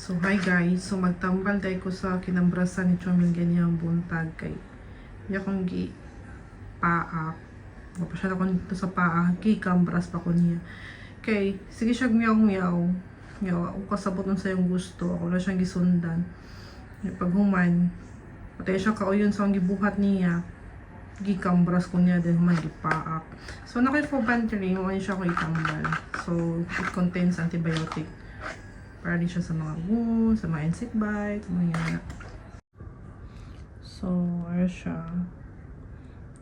So, hi guys. So, magtambal dahil ko sa kinambrasan ni Chomil ganyang buntag kay Hindi akong gi paak. Wapa siya ako nito sa paa. Kikambras pa ko niya. Kay, sige siya miyaw miyaw. Miyaw, ako kasabot nun sa yung gusto. Ako lang siyang gisundan. Pag human, patay siya kauyon sa ang gibuhat niya. Gikambras ko niya din human gipaak. So, nakay for bantering, mo siya ko itambal. So, it contains antibiotic para din siya sa mga wounds, sa mga insect bites, mga yan. So, ano siya.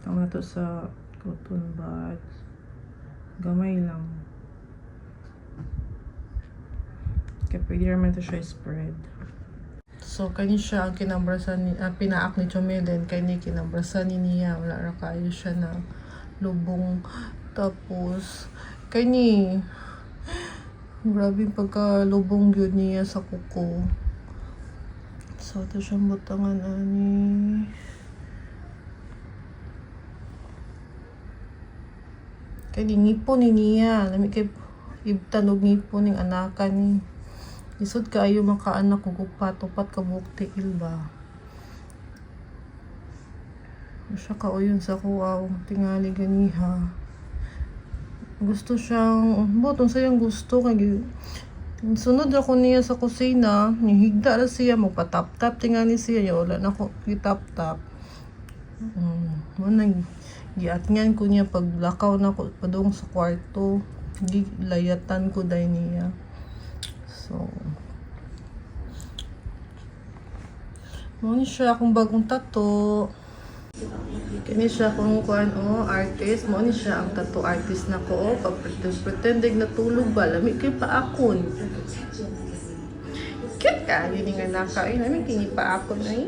Tama to sa cotton buds. Gamay lang. Kaya pwede naman ito siya spread. So, kani siya ang kinambrasan ni, ah, pinaak ni Chomelen, kay ni kinambrasan ni niya. Wala ra kayo siya na lubong. Tapos, kay ni, grabe pagkalubong yun niya sa kuko. So, ito siyang butangan ani. Kay di ngipon ni niya. Lami kay ibtanog ngipon ng anakan ni. Isod kaayo makaanak ko gupat upat ka buhok tiil ba. Siya kauyon sa kuwaw. Tingali ganiha. Gusto siyang, butong sayang gusto kay Sunod ako niya sa kusina, nihigda na siya, magpatap-tap tingali siya, ya wala na ako kitap-tap. Mm, mo nang giatngan ko niya pag lakaw na ko padung sa kwarto. Gilayatan ko dahil niya. So, mo ni siya akong bagong tato. Kini siya kung kuan o artist mo ni siya ang tattoo artist na ko pag pretending natulog ba lami kay pa akon. Cute ka yun nga naka ay namin kini pa akon ay.